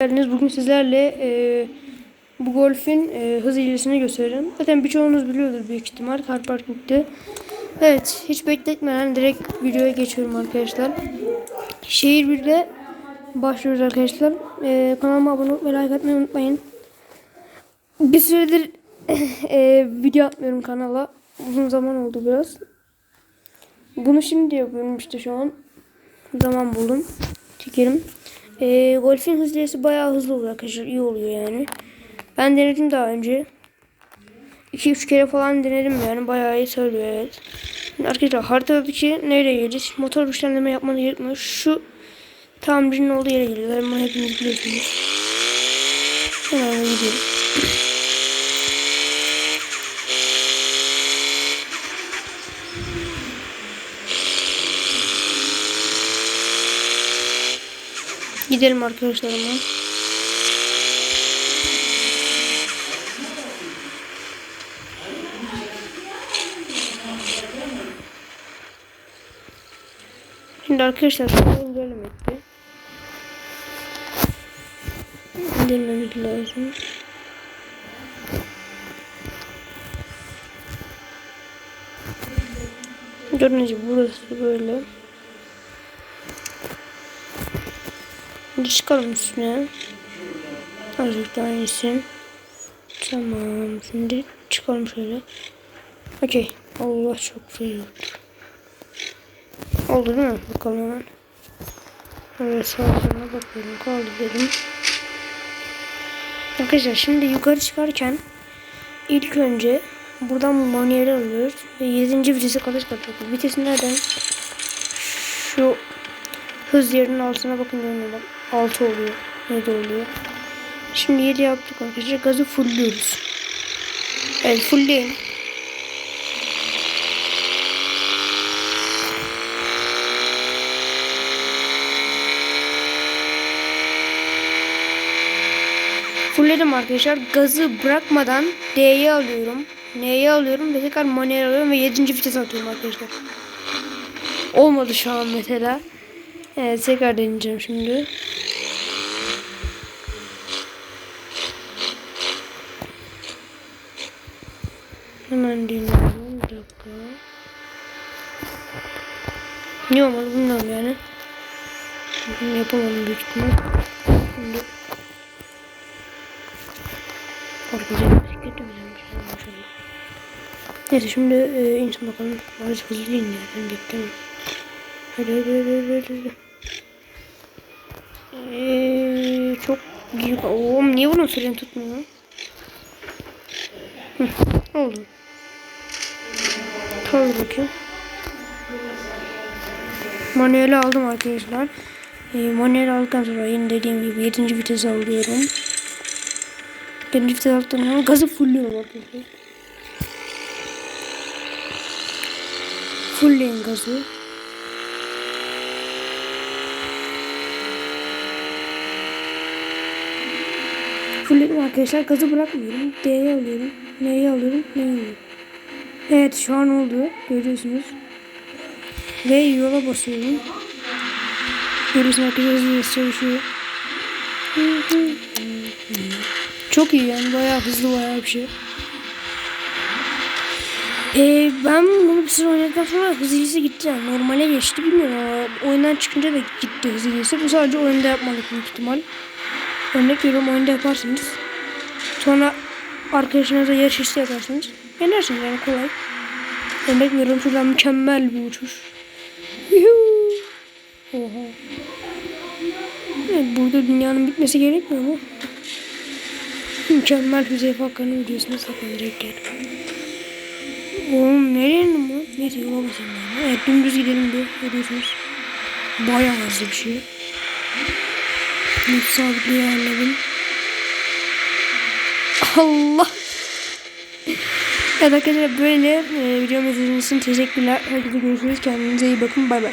geldiniz. Bugün sizlerle e, bu golfin e, hız hilesini göstereceğim. Zaten birçoğunuz biliyordur büyük ihtimal car parking'de. Evet hiç bekletmeden direkt videoya geçiyorum arkadaşlar. Şehir 1'de başlıyoruz arkadaşlar. E, kanalıma abone olup like atmayı unutmayın. Bir süredir e, video atmıyorum kanala. Uzun zaman oldu biraz. Bunu şimdi yapıyorum işte şu an. Zaman buldum. Çekelim. Ee, golfin hız hilesi bayağı hızlı oluyor arkadaşlar. iyi oluyor yani. Ben denedim daha önce. 2-3 kere falan denedim yani. Bayağı iyi söylüyor evet. Şimdi arkadaşlar haritadaki nereye geleceğiz? Motor güçlendirme yapmanız gerekmiyor. Şu tamircinin olduğu yere geliyor. Bunu hepiniz biliyorsunuz. Hemen gidelim. Gidelim arkadaşlar ama. Şimdi arkadaşlar bunu incelemekte. İndirmemek lazım. Gördüğünüz gibi burası böyle. Şimdi çıkalım üstüne. Azıcık daha iyisin. Tamam. Şimdi çıkalım şöyle. Okey. Allah çok iyi oldu. Değil mi? Bakalım hemen. Evet sağlarına bakıyorum. Kaldı dedim. Arkadaşlar şimdi yukarı çıkarken ilk önce buradan manueli alıyoruz ve 7. vitese kadar çıkartıyoruz. Vitesi nereden? Şu hız yerinin altına bakın görünüyor bak. 6 oluyor. 7 oluyor. Şimdi 7 yaptık arkadaşlar. Gazı fullliyoruz. Evet fullleyin. Fullledim arkadaşlar. Gazı bırakmadan D'ye alıyorum. N'ye alıyorum ve tekrar manuel alıyorum ve 7. vites atıyorum arkadaşlar. Olmadı şu an mesela. Evet tekrar deneyeceğim şimdi. Hemen dinleyelim. Bir dakika. Niye olmadı bilmiyorum yani. Yapamadım büyük ihtimal. Şimdi Arkadaşlar bisiklet de güzelmiş. Şöyle. Neyse şimdi e, insan bakalım. Biraz hızlı iniyor. Ben beklemiyorum. Hadi hadi hadi hadi hadi. Eee çok. Oğlum niye bunun freni tutmuyor? Hı, oldu. Kaldı bakayım. Manueli aldım arkadaşlar. E, manueli aldıktan sonra yine dediğim gibi 7. vites alıyorum. 7. vites aldıktan sonra gazı fullüyorum arkadaşlar. Fullleyin gazı. Fullledim arkadaşlar. Gazı bırakmıyorum. D'ye alıyorum. N'ye alıyorum. N'ye alıyorum. Evet şu an oldu. Görüyorsunuz. Ve yola basıyorum. Görüyorsunuz arkadaşlar çalışıyor. Çok iyi yani. Bayağı hızlı bayağı bir şey. Ee, ben bunu bir süre oynadıktan sonra hız ilgisi gitti yani. Normale geçti bilmiyorum ama oyundan çıkınca da gitti hız ilgisi. Bu sadece oyunda yapmalık büyük ihtimal. Örnek veriyorum oyunda yaparsınız. Sonra arkadaşınızla yarış isteği yaparsınız. Yenersiniz yani kolay. Örnek veriyorum şuradan mükemmel bir uçuş. Yuhuu. Oha. Evet burada dünyanın bitmesi gerekmiyor mu? Mükemmel Hüzeyfe Hakkı'nın videosuna direkt gel. Oğlum nereye lan? Neyse yola basayım ben. Evet dümdüz gidelim diye görüyorsunuz. Bayağı hızlı bir şey. Net sabitliği ayarladım. Allah. Evet arkadaşlar böyle e, videomu izlediğiniz için teşekkürler. Herkese görüşürüz. Kendinize iyi bakın. Bay bay.